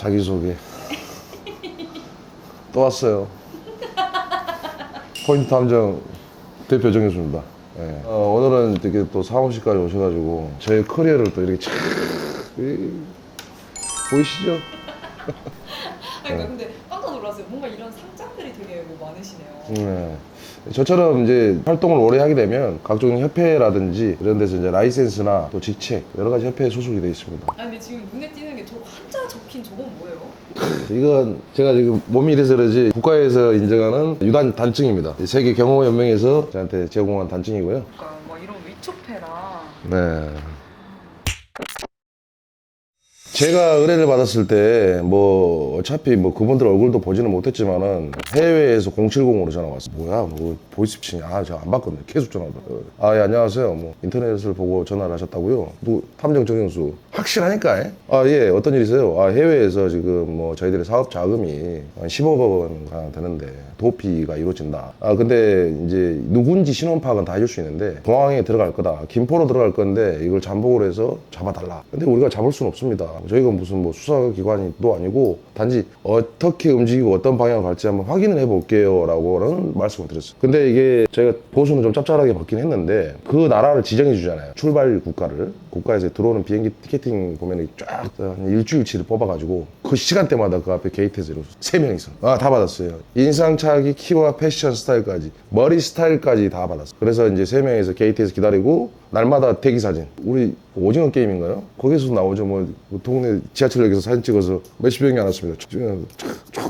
자기소개. 또 왔어요. 포인트 함정 대표 정혜수입니다. 예. 어, 오늘은 이렇게 또 사무실까지 오셔가지고 저의 커리어를 또 이렇게 촥 이- 보이시죠? 아니 나 근데 깜짝 놀랐어요. 뭔가 이런 상장들이 되게 뭐 많으시네요. 네. 저처럼 이제 활동을 오래 하게 되면 각종 협회라든지 이런 데서 이제 라이센스나 또 직책 여러 가지 협회에 소속이 되어 있습니다. 아니 근데 지금 눈에 띄는 적힌 저건 뭐예요? 이건 제가 지금 몸이 이래서 그러지 국가에서 인정하는 유단 단증입니다. 세계 경호연맹에서 저한테 제공한 단증이고요. 그러니까 뭐 이런 위촉패랑 네. 제가 의뢰를 받았을 때 뭐 어차피 뭐 그분들 얼굴도 보지는 못했지만은 해외에서 070으로 전화 왔어. 뭐야 뭐 보이스피싱 아저 안 받거든요. 계속 전화 받아. 아예 안녕하세요. 뭐 인터넷을 보고 전화를 하셨다고요. 누구 탐정 정영수 확실하니까. 아예 어떤 일이세요? 아 해외에서 지금 뭐 저희들의 사업 자금이 한 15억 원 되는데 도피가 이루어진다. 아 근데 이제 누군지 신원 파악은 다 해줄 수 있는데 공항에 들어갈 거다. 김포로 들어갈 건데 이걸 잠복을 해서 잡아달라. 근데 우리가 잡을 수는 없습니다. 저희가 무슨 뭐 수사기관도 아니고 단지 어떻게 움직이고 어떤 방향으로 갈지 한번 확인을 해볼게요. 라고는 말씀을 드렸어요. 근데 이게 저희가 보수는 좀 짭짤하게 받긴 했는데 그 나라를 지정해 주잖아요. 출발 국가를. 국가에서 들어오는 비행기 티켓팅 보면 쫙한 일주일치를 뽑아가지고 그 시간대마다 그 앞에 게이트에서 세 명이서 아 다 받았어요. 인상착의 키와 패션 스타일까지 머리 스타일까지 다 받았어요. 그래서 이제 세 명이서 게이트에서 기다리고 날마다 대기 사진. 우리 오징어 게임인가요? 거기서 나오죠. 뭐 동네 지하철역에서 사진 찍어서 몇십 명이 안 왔습니다.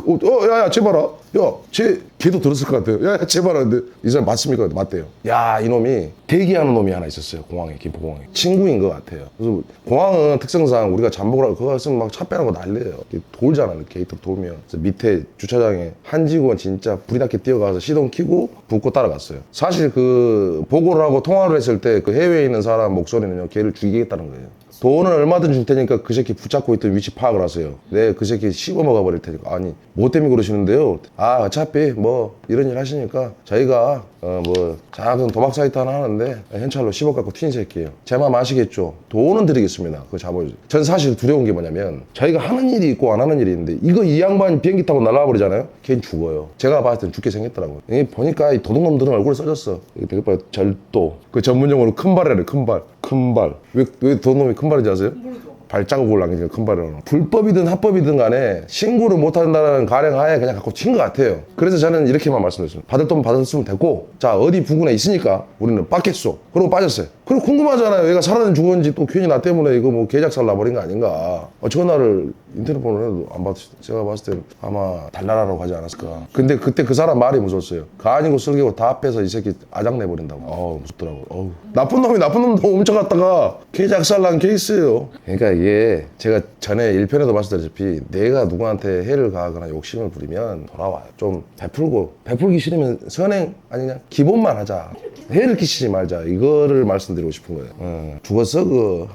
어, 어, 야, 야, 쟤 봐라. 야, 쟤, 걔도 들었을 것 같아요. 야, 야, 쟤 봐라. 근데 이 사람 맞습니까? 맞대요. 야, 이놈이 대기하는 놈이 하나 있었어요. 공항에, 김포공항에. 친구인 것 같아요. 그래서 공항은 특성상 우리가 잠복을 하고 그거 있으면 막 차 빼라고 난리예요. 이렇게 돌잖아요. 게이트 돌면. 밑에 주차장에 한 직원 진짜 불이 나게 뛰어가서 시동 켜고 붙고 따라갔어요. 사실 그 보고를 하고 통화를 했을 때 그 해외에 있는 사람 목소리는요. 걔를 죽이겠다는 거예요. 돈은 얼마든 줄 테니까 그 새끼 붙잡고 있던 위치 파악을 하세요. 네, 그 새끼 씹어 먹어 버릴 테니까. 아니, 뭐 때문에 그러시는데요? 아, 어차피 뭐 이런 일 하시니까 저희가 어 뭐 작은 도박 사이트 하나 하는데 현찰로 10억 갖고 튄 새끼예요. 제 마음 아시겠죠? 돈은 드리겠습니다. 그거 잡아주세요. 전 사실 두려운 게 뭐냐면 저희가 하는 일이 있고 안 하는 일이 있는데 이거 이 양반 비행기 타고 날아가 버리잖아요. 걔는 죽어요. 제가 봤을 땐 죽게 생겼더라고요. 이게 보니까 이 도둑놈들은 얼굴에 써졌어. 이게 되게 봐 절도. 그 전문 용어로 큰 발이래. 큰 발. 큰 발. 왜, 왜 도둑놈이 큰 발인지 아세요? 모르죠. 발자국을 남기는 큰 발이라는 불법이든 합법이든 간에 신고를 못한다는 가령하에 그냥 갖고 튄것 같아요 그래서 저는 이렇게만 말씀드렸습니다 받을 돈 받았으면 됐고 자 어디 부근에 있으니까 우리는 빠겠소 그러고 빠졌어요 그리고 궁금하잖아요. 얘가 살았는지 죽었는지 또 괜히 나 때문에 이거 뭐 계작살 나버린 거 아닌가. 어, 전화를 인터넷 번호를 안 받았어요 제가 봤을 때 아마 달나라로 가지 않았을까. 근데 그때 그 사람 말이 무서웠어요. 가 아니고 쓸개고 다 앞에서 이 새끼 아작내버린다고. 어우 무섭더라고. 어우. 나쁜 놈이 나쁜 놈도 훔쳐갔다가 계작살 난 케이스예요. 그러니까 이게 제가 전에 1편에도 말씀드렸다시피 내가 누구한테 해를 가하거나 욕심을 부리면 돌아와요. 좀 베풀고 베풀기 싫으면 선행 아니냐? 기본만 하자. 해를 끼치지 말자. 이거를 말씀드리고 싶은 거예요. 어, 죽었어 그거.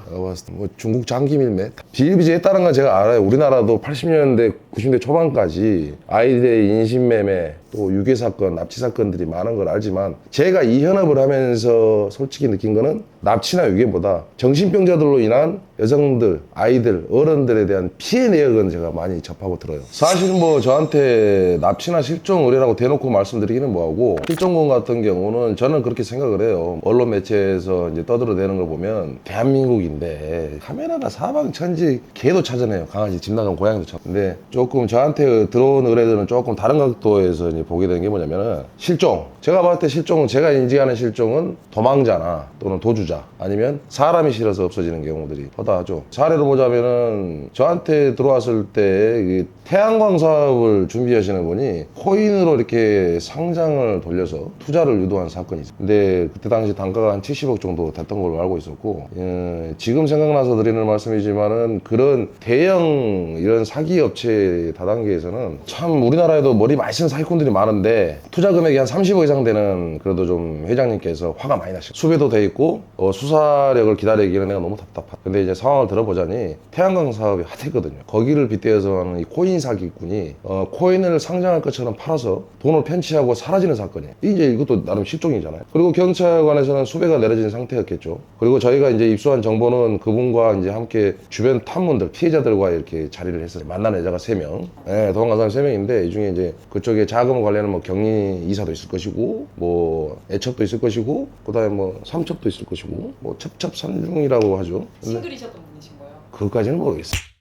때뭐 중국 장기밀매. 비일비재했다는 건 제가 알아요. 우리나라도 80년대 90년대 초반까지 아이들의 인신매매 또 유괴 사건 납치 사건들이 많은 걸 알지만 제가 이 현업을 하면서 솔직히 느낀 거는 납치나 유괴보다 정신병자들로 인한 여성들, 아이들, 어른들에 대한 피해 내역은 제가 많이 접하고 들어요. 사실 뭐 저한테 납치나 실종 의뢰라고 대놓고 말씀드리기는 뭐하고 실종건 같은 경우는 저는 그렇게 생각을 해요. 언론 매체에서 이제 떠들어대는 걸 보면 대한민국인데 카메라나 사방천지 개도 찾아내요. 강아지 집 나간 고양이도 찾. 근데 조금 저한테 들어온 의뢰들은 조금 다른 각도에서 이제 보게 되는 게 뭐냐면은 실종. 제가 봤을 때 실종은 제가 인지하는 실종은 도망자나 또는 도주자 아니면 사람이 실어서 없어지는 경우들이 허다하죠. 사례로 보자면은 저한테 들어왔을 때이 태양광 사업을 준비하시는 분이 코인으로 이렇게 상장을 돌려서 투자를 유도한 사건이 있어요. 근데 그때 당시 단가가 한 70억 정도 됐던 걸로 알고 있었고 예, 지금 생각나서 드리는 말씀이지만은 그런 대형 이런 사기 업체 다단계에서는 참 우리나라에도 머리 쓴 사기꾼들이 많은데 투자 금액이 한 30억 이상 되는 그래도 좀 회장님께서 화가 많이 나시고 수배도 돼 있고 어, 수사력을 기다리기는 내가 너무 답답하다. 근데 이제 상황을 들어보자니 태양광 사업이 핫했거든요. 거기를 빗대어서 하는 이 코인 사기꾼이 어, 코인을 상장할 것처럼 팔아서 돈을 편취하고 사라지는 사건이에요. 이제 이것도 나름 실종이잖아요. 그리고 경찰관에서는 수배가 내려진 상태였겠죠. 그리고 저희가 이제 입수한 정보는 그분과 이제 함께 주변 탐문들, 피해자들과 이렇게 자리를 했어요. 만난 여자가 3명, 예, 도망간 사람 3명인데 이 중에 이제 그쪽에 자금 관련한 뭐 경리 이사도 있을 것이고, 뭐 애첩도 있을 것이고, 그 다음에 뭐 삼첩도 있을 것이고, 뭐 첩첩산중이라고 하죠. 싱글이셨던 분이신 거예요? 그것까지는 모르겠어요.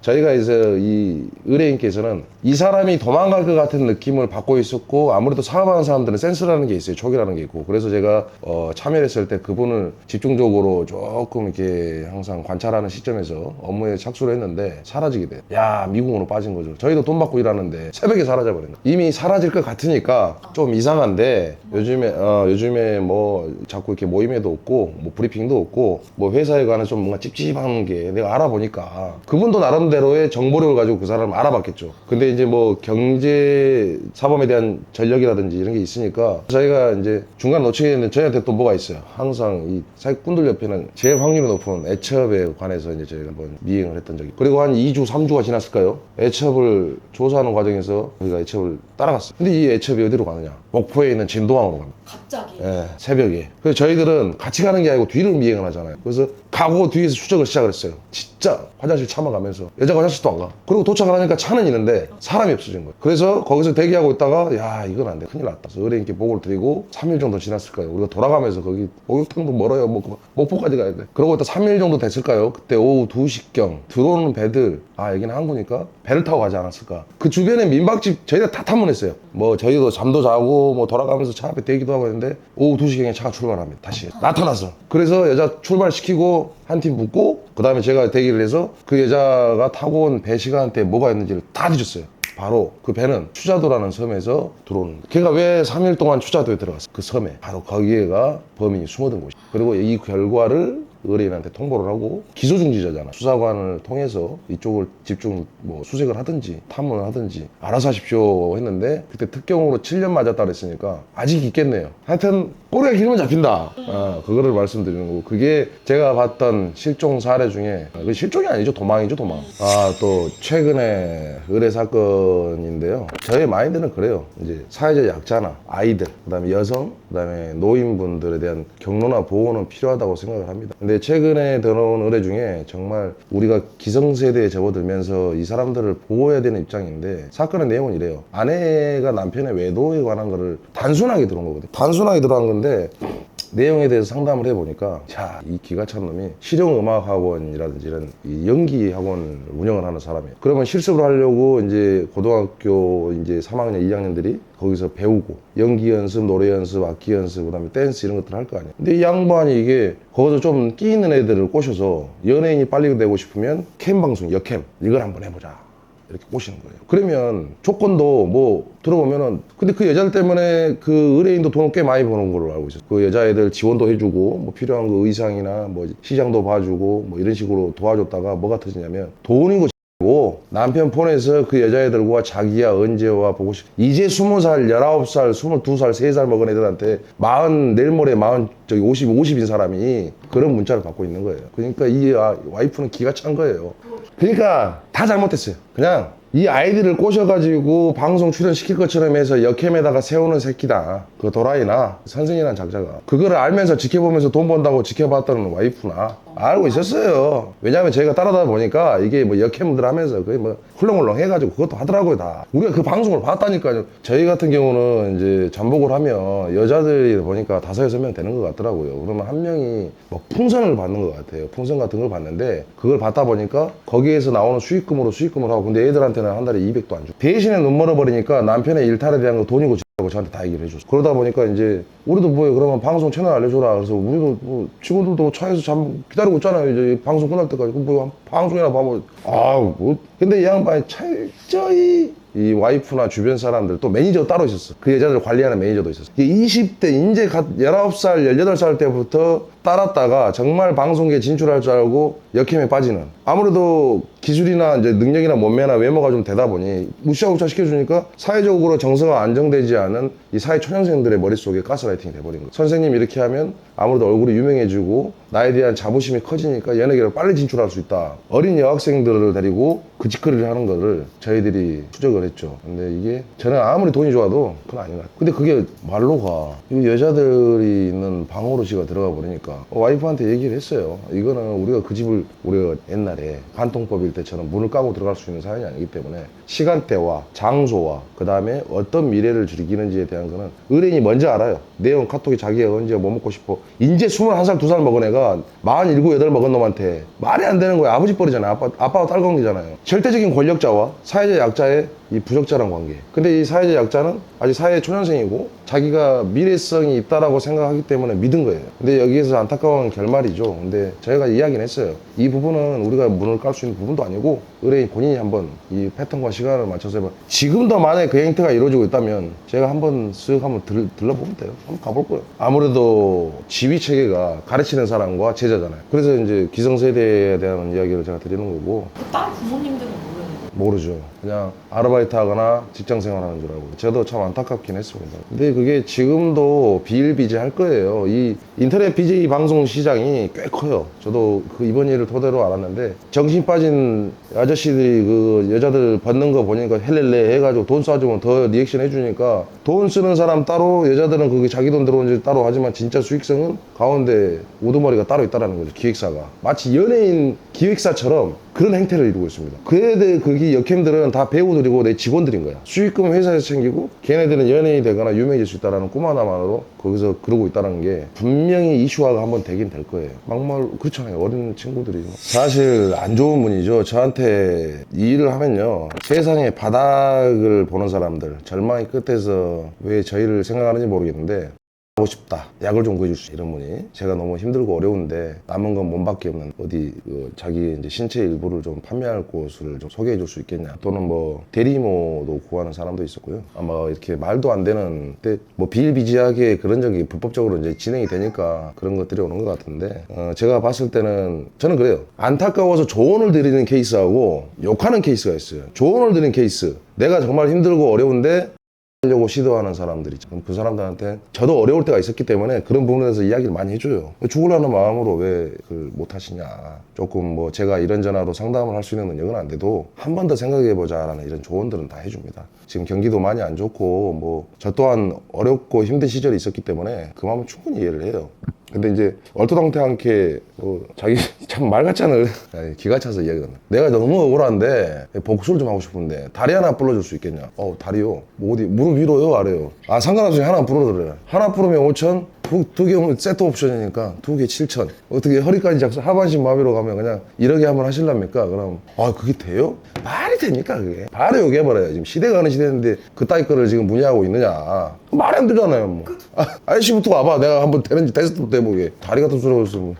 저희가 이제 이 의뢰인께서는 이 사람이 도망갈 것 같은 느낌을 받고 있었고 아무래도 사업하는 사람들은 센스라는 게 있어요 촉이라는 게 있고 그래서 제가 어, 참여했을 때 그분을 집중적으로 조금 이렇게 항상 관찰하는 시점에서 업무에 착수를 했는데 사라지게 돼. 야 미국으로 빠진 거죠. 저희도 돈 받고 일하는데 새벽에 사라져 버린 거. 이미 사라질 것 같으니까 좀 이상한데 요즘에 어, 요즘에 뭐 자꾸 이렇게 모임에도 없고 뭐 브리핑도 없고 뭐 회사에 관한 좀 뭔가 찝찝한 게 내가 알아보니까 그분도 나름 대로의 정보력을 가지고 그 사람을 알아봤겠죠. 근데 이제 뭐 경제 사범에 대한 전력이라든지 이런 게 있으니까 저희가 이제 중간 놓치게 되는 저희한테 또 뭐가 있어요. 항상 이 사기꾼들 옆에는 제일 확률이 높은 애첩에 관해서 이제 저희가 한번 미행을 했던 적이 그리고 한 2주, 3주가 지났을까요? 애첩을 조사하는 과정에서 우리가 애첩을 따라갔어요. 근데 이 애첩이 어디로 가느냐? 목포에 있는 진도항으로 갑니다. 갑자기 예, 새벽에. 그래서 저희들은 같이 가는 게 아니고 뒤를 미행을 하잖아요. 그래서 가고 뒤에서 추적을 시작을 했어요. 진짜 화장실 참아가면서 여자가 화장실도 안 가. 그리고 도착을 하니까 차는 있는데 사람이 없어진 거예요. 그래서 거기서 대기하고 있다가 야 이건 안 돼. 큰일 났다. 그래서 의뢰인께 보고를 드리고 3일 정도 지났을까요? 우리가 돌아가면서 거기 목욕탕도 멀어요. 뭐 그- 목포까지 가야 돼. 그러고 있다 3일 정도 됐을까요? 그때 오후 2시경 들어오는 배들 아 여기는 항구니까 배를 타고 가지 않았을까? 그 주변에 민박집 저희가 다 탐문했어요. 뭐 저희도 잠도 자고 뭐 돌아가면서 차 앞에 대기도 하고 있는데 오후 2시경에 차가 출발합니다. 다시 나타났어. 그래서 여자 출발시키고 한 팀 붙고 그 다음에 제가 대기를 해서 그 여자가 타고 온 배 시간대 뭐가 있는지를 다 뒤졌어요. 바로 그 배는 추자도라는 섬에서 들어오는. 걔가 왜 3일 동안 추자도에 들어갔어? 그 섬에. 바로 거기에가 범인이 숨어든 곳이. 그리고 이 결과를 의뢰인한테 통보를 하고 기소 중지자잖아. 수사관을 통해서 이쪽을 집중 뭐 수색을 하든지 탐문을 하든지 알아서 하십시오 했는데 그때 특경으로 7년 맞았다 그랬으니까 아직 있겠네요. 하여튼 꼬리가 길면 잡힌다. 아, 그거를 말씀드리는 거고 그게 제가 봤던 실종 사례 중에 아, 그 실종이 아니죠 도망이죠 도망. 아 또 최근에 의뢰 사건인데요. 저의 마인드는 그래요. 이제 사회적 약자나 아이들, 그다음에 여성, 그다음에 노인분들에 대한 경로나 보호는 필요하다고 생각을 합니다. 근데 최근에 들어온 의뢰 중에 정말 우리가 기성세대에 접어들면서 이 사람들을 보호해야 되는 입장인데 사건의 내용은 이래요. 아내가 남편의 외도에 관한 거를 단순하게 들어온 거거든요. 단순하게 들어간 건데 내용에 대해서 상담을 해보니까 자, 이 기가 찬 놈이 실용음악학원이라든지 이런 이 연기학원을 운영을 하는 사람이에요. 그러면 실습을 하려고 이제 고등학교 이제 3학년, 2학년들이 거기서 배우고 연기 연습, 노래 연습, 악기 연습, 그다음에 댄스 이런 것들 을 할 거 아니에요. 근데 이 양반이 이게 거기서 좀 끼 있는 애들을 꼬셔서 연예인이 빨리 되고 싶으면 캠 방송, 여캠 이걸 한번 해보자. 이렇게 꼬시는 거예요. 그러면 조건도 뭐 들어보면은 근데 그 여자들 때문에 그 의뢰인도 돈을 꽤 많이 버는 걸로 알고 있어요. 그 여자애들 지원도 해주고 뭐 필요한 거 의상이나 뭐 시장도 봐주고 뭐 이런 식으로 도와줬다가 뭐가 터지냐면 돈이고 고 남편 폰에서 그 여자애들과 자기야 언제 와 보고 싶 이제 스무 살 열아홉 살 스물두 살 세 살 먹은 애들한테 마흔 내일 모레 마흔 저기 오십 오십인 사람이 그런 문자를 받고 있는 거예요. 그러니까 이 아, 와이프는 기가 찬 거예요. 그러니까 다 잘못했어요. 그냥 이 아이들을 꼬셔가지고 방송 출연시킬 것처럼 해서 역캠에다가 세우는 새끼다. 그 도라이나 선생이라는 작자가. 그거를 알면서 지켜보면서 돈 번다고 지켜봤다는 와이프나 알고 있었어요. 왜냐면 저희가 따라다 보니까 이게 뭐 역캠들 하면서 거의 뭐 훌렁훌렁 해가지고 그것도 하더라고요 다. 우리가 그 방송을 봤다니까요. 저희 같은 경우는 이제 잠복을 하면 여자들이 보니까 다섯 여섯 명 되는 것 같더라고요. 그러면 한 명이 뭐 풍선을 받는 것 같아요. 풍선 같은 걸 받는데 그걸 받다 보니까 거기에서 나오는 수익금으로 수익금을 하고 근데 애들한테 는 한 달에 200도 안 줘. 대신에 눈 멀어버리니까 남편의 일탈에 대한 거 돈이고 라고 저한테 다 얘기를 해줬어. 그러다 보니까 이제 우리도 뭐해 그러면 방송 채널 알려줘라. 그래서 우리도 뭐 직원들도 차에서 잠 기다리고 있잖아요. 이제 방송 끝날 때까지 뭐 방송이나 봐뭐 아우 뭐 근데 이 양반이 철저히 이 와이프나 주변 사람들 또 매니저 따로 있었어. 그 여자들 관리하는 매니저도 있었어. 이게 20대 이제 갓 19살, 18살 때부터 따랐다가 정말 방송계에 진출할 줄 알고 역행에 빠지는. 아무래도 기술이나 이제 능력이나 몸매나 외모가 좀 되다 보니 무시하고 시켜주니까 사회적으로 정서가 안정되지 않은 이 사회 초년생들의 머릿속에 가스라이팅이 돼버린 거예요. 선생님 이렇게 하면 아무래도 얼굴이 유명해지고 나에 대한 자부심이 커지니까 연예계로 빨리 진출할 수 있다. 어린 여학생들을 데리고 그 짓거리를 하는 거를 저희들이 추적을 했죠. 근데 이게 저는 아무리 돈이 좋아도 그건 아닌 것 같아요. 근데 그게 말로가. 이 여자들이 있는 방으로 지가 들어가 버리니까 와이프한테 얘기를 했어요. 이거는 우리가 그 집을 우리가 옛날에 반통법일 때처럼 문을 까고 들어갈 수 있는 사연이 아니기 때문에 시간대와 장소와 그 다음에 어떤 미래를 즐기는지에 대한 거는 의뢰인이 먼저 알아요. 내용 카톡에 자기가 언제 뭐 먹고 싶어. 이제 21살 2살 먹은 애가 47, 8 먹은 놈한테 말이 안 되는 거예요 아버지 뻘이잖아요. 아빠, 아빠가 딸 관계잖아요. 절대적인 권력자와 사회적 약자의 이 부적절한 관계. 근데 이 사회적 약자는 아직 사회 초년생이고 자기가 미래성이 있다라고 생각하기 때문에 믿은 거예요. 근데 여기에서 안타까운 결말이죠. 근데 저희가 이야기는 했어요. 이 부분은 우리가 문을 깔 수 있는 부분도 아니고 의뢰인 본인이 한번 이 패턴과 시간을 맞춰서 해봐. 지금도 만약에 그 행태가 이루어지고 있다면 제가 한번 쓱 한번 들, 들러보면 돼요. 한번 가볼 거예요. 아무래도 지휘 체계가 가르치는 사람과 제자잖아요. 그래서 이제 기성세대에 대한 이야기를 제가 드리는 거고. 그 다른 부모님들은 모르는 거예요. 모르죠. 그냥 아르바이트 하거나 직장 생활하는 줄 알고. 저도 참 안타깝긴 했습니다. 근데 그게 지금도 비일비재할 거예요. 이 인터넷 BJ 방송 시장이 꽤 커요. 저도 그 이번 일을 토대로 알았는데 정신 빠진 아저씨들이 그 여자들 받는 거 보니까 헬렐레 해가지고 돈 쏴주면 더 리액션 해주니까 돈 쓰는 사람 따로 여자들은 그게 자기 돈 들어오는지 따로 하지만 진짜 수익성은 가운데 우두머리가 따로 있다라는 거죠. 기획사가. 마치 연예인 기획사처럼 그런 행태를 이루고 있습니다. 그애들 그게 역행들은 다 배우들이고 내 직원들인 거야. 수익금 회사에서 챙기고 걔네들은 연예인이 되거나 유명해질 수 있다라는 꿈 하나만으로 거기서 그러고 있다는 게 분명히 이슈화가 한번 되긴 될 거예요. 막말 그렇잖아요. 어린 친구들이 사실 안 좋은 분이죠. 저한테 이 일을 하면요. 세상의 바닥을 보는 사람들 절망의 끝에서 왜 저희를 생각하는지 모르겠는데 하고 싶다. 약을 좀 구해줄 수 이런 분이 제가 너무 힘들고 어려운데 남은 건 몸밖에 없는 어디 그 자기 이제 신체 일부를 좀 판매할 곳을 좀 소개해 줄 수 있겠냐. 또는 뭐 대리모도 구하는 사람도 있었고요. 아마 이렇게 말도 안 되는 때뭐 비일비재하게 그런 적이 불법적으로 이제 진행이 되니까 그런 것들이 오는 것 같은데 어, 제가 봤을 때는 저는 그래요. 안타까워서 조언을 드리는 케이스하고 욕하는 케이스가 있어요. 조언을 드리는 케이스. 내가 정말 힘들고 어려운데 하려고 시도하는 사람들이 있죠. 그 사람들한테 저도 어려울 때가 있었기 때문에 그런 부분에서 이야기를 많이 해줘요. 죽으려는 마음으로 왜 그걸 못 하시냐. 조금 뭐 제가 이런 전화로 상담을 할 수 있는 능력은 안 돼도 한 번 더 생각해보자라는 이런 조언들은 다 해줍니다. 지금 경기도 많이 안 좋고 뭐 저 또한 어렵고 힘든 시절이 있었기 때문에 그 마음은 충분히 이해를 해요. 근데 이제 얼토당토 않게 뭐 자기 참 말 같지 않을 아니, 기가 차서 이야기가 나. 내가 너무 억울한데 복수를 좀 하고 싶은데 다리 하나 불러줄 수 있겠냐? 어 다리요. 뭐 어디 무릎 위로요 아래요? 아 상관없이 하나 불러드려요. 하나 부르면 5천, 두개 오면 세트 옵션이니까 두 개 7천. 어떻게 허리까지 작성 하반신 마비로 가면 그냥 이러게 한번 하실랍니까? 그럼 아 그게 돼요? 말이 됩니까 그게? 바로 얘기해버려요. 지금 시대가 어느 시대인데 그따위 거를 지금 문의하고 있느냐? 말이 안 되잖아요. 뭐. 아, 아저씨부터 와봐. 내가 한번 되는지 테스트부터 해보게. 다리 같은 소리 없으면.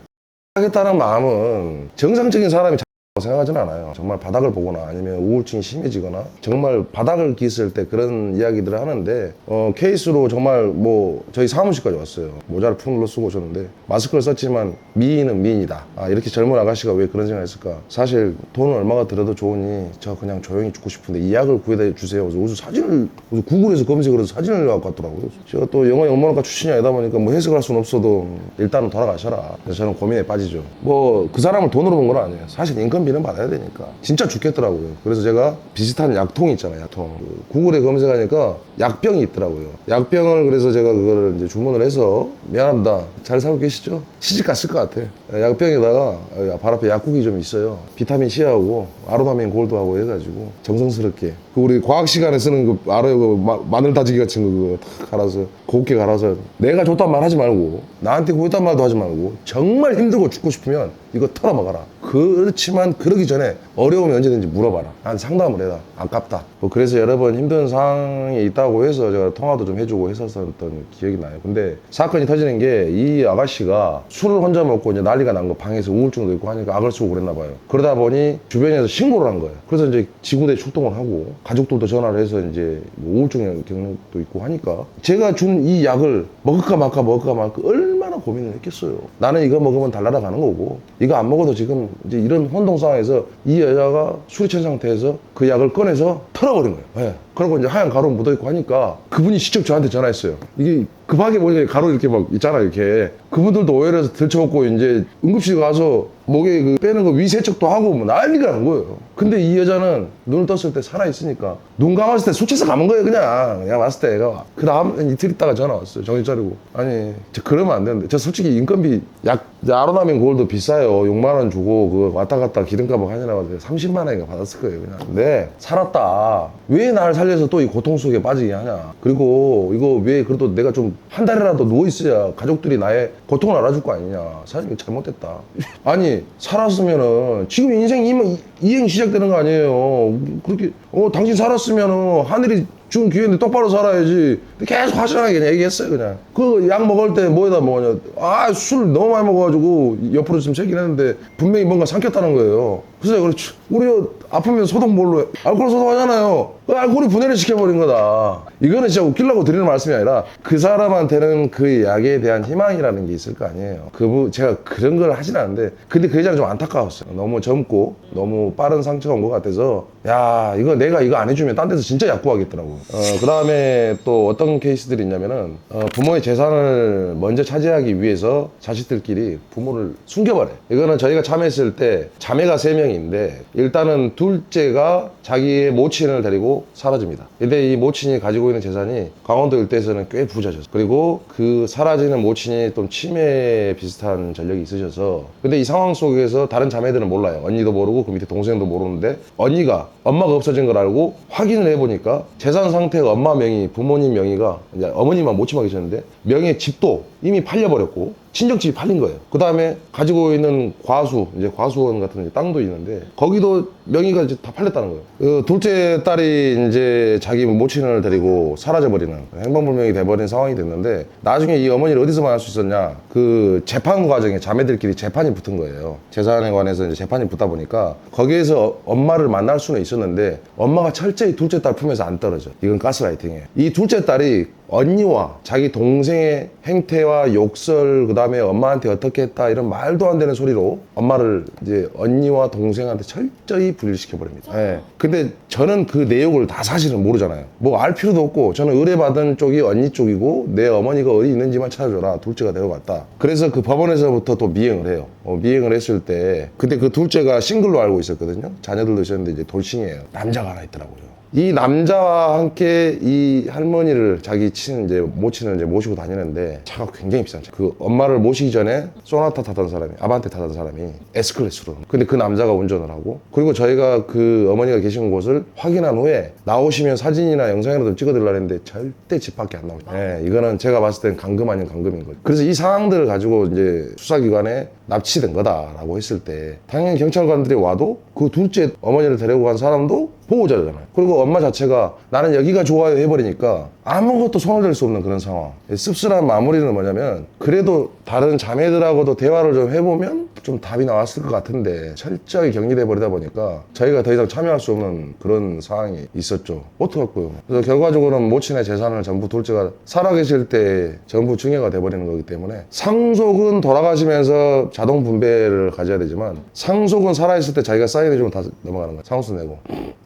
하겠다는 마음은 정상적인 사람이 생각하진 않아요. 정말 바닥을 보거나 아니면 우울증이 심해지거나 정말 바닥을 gis을 때 그런 이야기들을 하는데 어, 케이스로 정말 뭐 저희 사무실까지 왔어요. 모자를 푹 눌러 쓰고 오셨는데 마스크를 썼지만 미인은 미인이다. 아, 이렇게 젊은 아가씨가 왜 그런 생각을 했을까? 사실 돈은 얼마가 들어도 좋으니 저 그냥 조용히 죽고 싶은데 이 약을 구해다 주세요. 그래서 어디서 사진을 어디서 구글에서 검색을 해서 사진을 갖고 왔더라고요. 제가 또 영어 영문학과 출신이 아니다 보니까 뭐 해석할 수는 없어도 일단은 돌아가셔라. 그래서 저는 고민에 빠지죠. 뭐 그 사람을 돈으로 본 건 아니에요. 사실 인건 비는 받아야 되니까. 진짜 죽겠더라고요. 그래서 제가 비슷한 약통이 있잖아요. 약통. 그 구글에 검색하니까 약병이 있더라고요. 약병을 그래서 제가 그거를 이제 주문을 해서 미안합니다. 잘 살고 계시죠? 시집 갔을 것 같아. 약병에다가 발 앞에 약국이 좀 있어요. 비타민 C하고 아로다민 골드하고 해가지고 정성스럽게 그 우리 과학 시간에 쓰는 그 알아요 그 마, 마늘 다지기 같은 거 그거 탁 갈아서 곱게 갈아서 내가 좋단 말 하지 말고 나한테 고있단 말도 하지 말고 정말 힘들고 죽고 싶으면 이거 털어 먹어라. 그렇지만 그러기 전에 어려우면 언제든지 물어봐라. 난 상담을 해라. 아깝다. 뭐 그래서 여러 번 힘든 상황이 있다고 해서 제가 통화도 좀 해주고 했었던 기억이 나요. 근데 사건이 터지는 게 이 아가씨가 술을 혼자 먹고 이제 난리가 난 거 방에서 우울증도 있고 하니까 악을 쓰고 그랬나 봐요. 그러다 보니 주변에서 신고를 한 거예요. 그래서 이제 지구대 출동을 하고 가족들도 전화를 해서 이제 뭐 우울증 경력도 있고 하니까 제가 준 이 약을 먹을까 말까 먹을까 말까 얼마나 고민을 했겠어요. 나는 이거 먹으면 달라라 가는 거고 이거 안 먹어도 지금 이제 이런 혼동 상황에서 이 여자가 취한 상태에서 그 약을 꺼내서 털어버린 거예요. 예. 그리고 이제 하얀 가루 묻어 있고 하니까 그분이 직접 저한테 전화했어요. 이게 급하게 보니까 가루 이렇게 막 있잖아요. 이렇게 그분들도 오해를 해서 들쳐먹고 이제 응급실 가서 목에 그 빼는 거 위세척도 하고 뭐 난리가 난 거예요. 근데 이 여자는 눈을 떴을 때 살아 있으니까 눈 감았을 때술 취해서 감은 거예요. 그냥 그냥 봤을 때 애가 그 다음 이틀 있다가 전화 왔어요. 정신 차리고 아니 저 그러면 안 되는데 저 솔직히 인건비 약 아로나민 골도 비싸요. 6만 원 주고 그거 왔다 갔다 기름값 하느라고 30만 원인가 받았을 거예요. 그냥 근데 살았다. 왜날 살려서 또 이 고통 속에 빠지게 하냐. 그리고 이거 왜 그래도 내가 좀 한 달이라도 누워 있어야 가족들이 나의 고통을 알아줄 거 아니냐. 사장님 이거 잘못됐다. 아니 살았으면은 지금 인생 이, 이행 시작되는 거 아니에요. 그렇게 어 당신 살았으면은 하늘이 준 기회인데 똑바로 살아야지. 계속 화장하게 그냥 얘기했어요 그냥. 그 약 먹을 때 뭐에다 먹었냐. 아 술 너무 많이 먹어가지고 옆으로 좀 새긴 했는데 분명히 뭔가 삼켰다는 거예요. 그래서 그렇지. 우리 아프면 소독 뭘로 해? 알코올 소독하잖아요. 그 알코올이 분해를 시켜버린 거다. 이거는 진짜 웃기려고 드리는 말씀이 아니라 그 사람한테는 그 약에 대한 희망이라는 게 있을 거 아니에요. 그 제가 그런 걸 하진 않는데 근데 그 여자는 좀 안타까웠어요. 너무 젊고 너무 빠른 상처가 온 것 같아서 야 이거 내가 이거 안 해주면 딴 데서 진짜 약 구하겠더라고. 어, 그 다음에 또 어떤 케이스들이 있냐면은 어, 부모의 재산을 먼저 차지하기 위해서 자식들끼리 부모를 숨겨버려요. 이거는 저희가 참여했을 때 자매가 세 명인데 일단은 둘째가 자기의 모친을 데리고 사라집니다. 근데 이 모친이 가지고 있는 재산이 강원도 일대에서는 꽤 부자셨어요. 그리고 그 사라지는 모친이 좀 치매 비슷한 전력이 있으셔서 근데 이 상황 속에서 다른 자매들은 몰라요. 언니도 모르고 그 밑에 동생도 모르는데 언니가 엄마가 없어진 걸 알고 확인을 해보니까 재산 상태가 엄마 명의, 부모님 명의가 이제 어머니만 모친만 계셨는데 명의 집도 이미 팔려버렸고 친정집이 팔린 거예요. 그 다음에 가지고 있는 과수, 이제 과수원 같은 땅도 있는데 거기도 명의가 이제 다 팔렸다는 거예요. 그 둘째 딸이 이제 자기 모친을 데리고 사라져버리는 행방불명이 돼버린 상황이 됐는데 나중에 이 어머니를 어디서 만날 수 있었냐? 그 재판 과정에 자매들끼리 재판이 붙은 거예요. 재산에 관해서 이제 재판이 붙다 보니까 거기에서 엄마를 만날 수는 있었는데 엄마가 철저히 둘째 딸 품에서 안 떨어져. 이건 가스라이팅이에요. 이 둘째 딸이 언니와 자기 동생의 행태와 욕설 그다음에 엄마한테 어떻게 했다 이런 말도 안 되는 소리로 엄마를 이제 언니와 동생한테 철저히 분리시켜 버립니다. 예. 근데 저는 그 내용을 다 사실은 모르잖아요. 뭐 알 필요도 없고 저는 의뢰받은 쪽이 언니 쪽이고 내 어머니가 어디 있는지만 찾아줘라. 둘째가 데려갔다. 그래서 그 법원에서부터 또 미행을 해요. 어, 미행을 했을 때 그때 그 둘째가 싱글로 알고 있었거든요. 자녀들도 있었는데 이제 돌싱이에요. 남자가 하나 있더라고요. 이 남자와 함께 이 할머니를 자기 친 이제 모친을 이제 모시고 다니는데 차가 굉장히 비싼 차. 그 엄마를 모시기 전에 소나타 타던 사람이 아반떼 타던 사람이 S클래스로. 근데 그 남자가 운전을 하고 그리고 저희가 그 어머니가 계신 곳을 확인한 후에 나오시면 사진이나 영상이라도 좀 찍어드리려 했는데 절대 집 밖에 안 나오죠. 예, 이거는 제가 봤을 땐 강금 아닌 강금인 거죠. 그래서 이 상황들을 가지고 이제 수사기관에 납치된 거다라고 했을 때 당연히 경찰관들이 와도 그 둘째 어머니를 데리고 간 사람도 보호자잖아요. 그리고 엄마 자체가 나는 여기가 좋아요 해버리니까 아무것도 손을 댈 수 없는 그런 상황. 씁쓸한 마무리는 뭐냐면 그래도 다른 자매들하고도 대화를 좀 해보면 좀 답이 나왔을 것 같은데 철저하게 격리돼 버리다 보니까 저희가 더 이상 참여할 수 없는 그런 상황이 있었죠. 어떡할거요 그래서 결과적으로는 모친의 재산을 전부 둘째가 살아계실 때 전부 증여가 돼버리는 거기 때문에 상속은 돌아가시면서 자동 분배를 가져야 되지만 상속은 살아있을 때 자기가 사인해주면 다 넘어가는 거야. 상수 내고.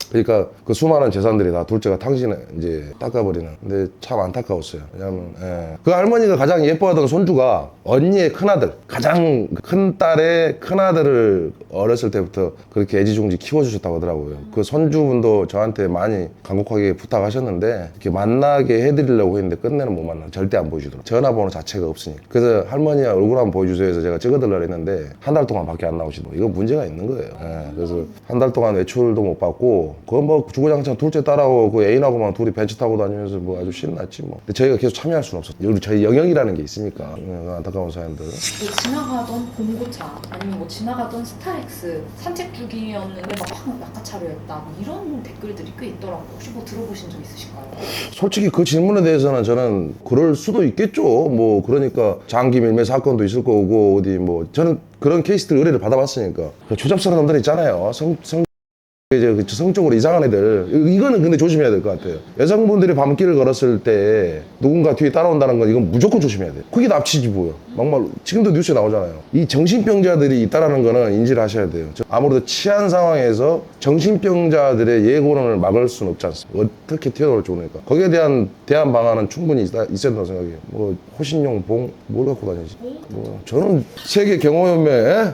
그러니까 그 수많은 재산들이 다 둘째가 당신에 이제 닦아버리는. 근데 참 안타까웠어요. 왜냐면 예. 그 할머니가 가장 예뻐하던 손주가 언니의 큰아들, 가장 큰 딸의 큰아들을 어렸을 때부터 그렇게 애지중지 키워주셨다고 하더라고요. 그 손주분도 저한테 많이 간곡하게 부탁하셨는데 이렇게 만나게 해드리려고 했는데 끝내는 못 만나. 절대 안 보여주더라고요. 전화번호 자체가 없으니까. 그래서 할머니야 얼굴 한번 보여주세요 해서 제가 찍어 드리려고 했는데 한 달 동안 밖에 안 나오시더라고요. 이거 문제가 있는 거예요. 예. 그래서 한 달 동안 외출도 못 받고 그건 뭐 주구장창 둘째 딸하고 그 애인하고만 둘이 벤치 타고 다니면서 뭐 아주 신났지 뭐. 근데 저희가 계속 참여할 수는 없었어요. 여기 저희 영역이라는 게 있으니까 예, 안타까운 사연들. 뭐 지나가던 봉고차 아니면 뭐 지나가던 스타렉스 산책 중이었는데 막 낙하차로였다 뭐 이런 댓글들이 꽤 있더라고요. 혹시 뭐 들어보신 적 있으실까요? 솔직히 그 질문에 대해서는 저는 그럴 수도 있겠죠. 뭐 그러니까 장기 밀매 사건도 있을 거고 어디 뭐 저는 그런 케이스들 의뢰를 받아봤으니까 그 조잡스러운 놈들 있잖아요. 성, 성 이제 그 성적으로 이상한 애들 이- 이거는 근데 조심해야 될 것 같아요. 여성분들이 밤길을 걸었을 때 누군가 뒤에 따라온다는 건 이건 무조건 조심해야 돼요. 그게 납치지 뭐야. 막말 지금도 뉴스에 나오잖아요. 이 정신병자들이 있다라는 거는 인지를 하셔야 돼요. 저- 아무래도 치안 상황에서 정신병자들의 예고론을 막을 수는 없지 않습니까? 어떻게 튀어나올지 모르니까 거기에 대한 대안 방안은 충분히 있다, 있어야 된다고 생각해요. 뭐 호신용 봉 뭘 갖고 다니지? 뭐 저는 세계 경호연맹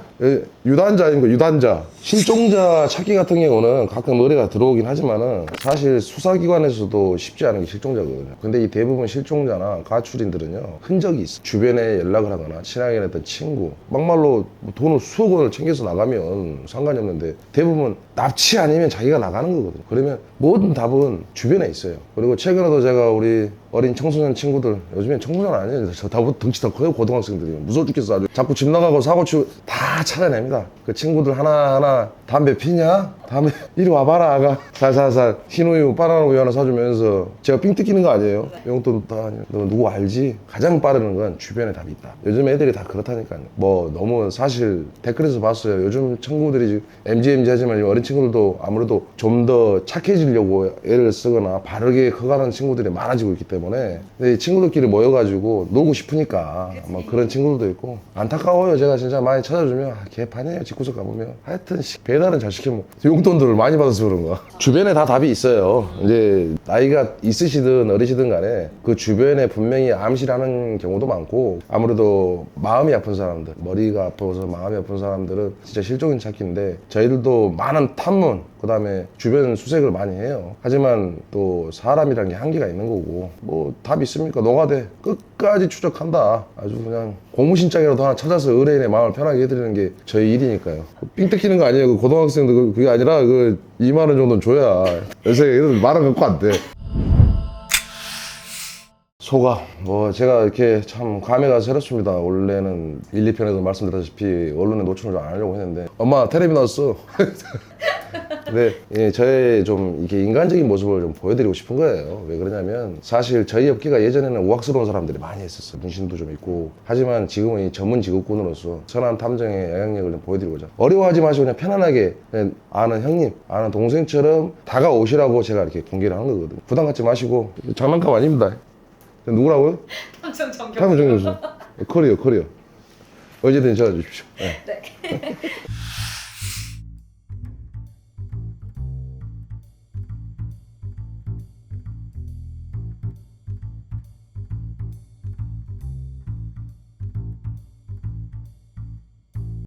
유단자인 거 유단자 실종자 찾기 같은 경우는 가끔 의뢰가 들어오긴 하지만은 사실 수사기관에서도 쉽지 않은 게 실종자거든요. 근데 이 대부분 실종자나 가출인들은요 흔적이 있어. 주변에 연락을 하거나 친하게 했던 친구. 막말로 뭐 돈을 수억 원을 챙겨서 나가면 상관이 없는데 대부분 납치 아니면 자기가 나가는 거거든요. 그러면 모든 답은 주변에 있어요. 그리고 최근에도 제가 우리 어린 청소년 친구들 요즘엔 청소년 아니에요. 저 다부터 덩치 더 커요 고등학생들이 무서워 죽겠어 아주 자꾸 집 나가고 사고 치고 다 찾아냅니다. 그 친구들 하나 하나 담배 피냐? 담배 이리 와봐라 아가 살살살 흰우유 바나나 우유 하나 사주면서 제가 삥 뜯기는 거 아니에요. 용돈 다 아니에요. 너 누구 알지? 가장 빠르는 건 주변에 답이 있다. 요즘 애들이 다 그렇다니까요. 뭐 너무 사실 댓글에서 봤어요. 요즘 친구들이 지금 MG MG 하지만 어린 친구들도 아무래도 좀 더 착해지려고 애를 쓰거나 바르게 커가는 친구들이 많아지고 있기 때문에 근데 이 친구들끼리 모여가지고 놀고 싶으니까 뭐 그런 친구들도 있고 안타까워요. 제가 진짜 많이 찾아주면 아, 개판이에요. 집구석 가보면 하여튼 시- 배달은 잘 시키면 용돈들을 많이 받아서 그런가. 주변에 다 답이 있어요. 이제 나이가 있으시든 어리시든 간에 그 주변에 분명히 암시라는 경우도 많고 아무래도 마음이 아픈 사람들 머리가 아파서 마음이 아픈 사람들은 진짜 실종인 찾기인데 저희들도 많은 탐문 그 다음에 주변 수색을 많이 해요. 하지만 또 사람이라는 게 한계가 있는 거고 뭐답 있습니까? 노가대 끝까지 추적한다. 아주 그냥 고무신장이라도 하나 찾아서 의뢰인의 마음을 편하게 해드리는 게 저희 일이니까요. 삥 뜯기는 거 아니에요. 그 고등학생들 그- 그게 아니라 그 2만 원 정도는 줘야 요새 애들 만원 갖고 안 돼. 소감 뭐 제가 이렇게 참 감회가 새롭습니다 원래는 1, 2편에도 말씀드렸다시피 언론에 노출을 안 하려고 했는데 엄마 테레비 나왔어 네, 예, 저의 좀 이렇게 인간적인 모습을 좀 보여드리고 싶은 거예요. 왜 그러냐면 사실 저희 업계가 예전에는 우악스러운 사람들이 많이 했었어요. 문신도 좀 있고 하지만 지금은 이 전문 직업군으로서 선한 탐정의 영향력을 좀 보여드리고자 어려워하지 마시고 그냥 편안하게 그냥 아는 형님, 아는 동생처럼 다가오시라고 제가 이렇게 공개를 하는 거거든요. 부담 갖지 마시고 장난감 아닙니다. 누구라고요? 탐정 정경. 탐정 교수. 커리어, 커리어. 언제든 전화 주십시오. 네. 네.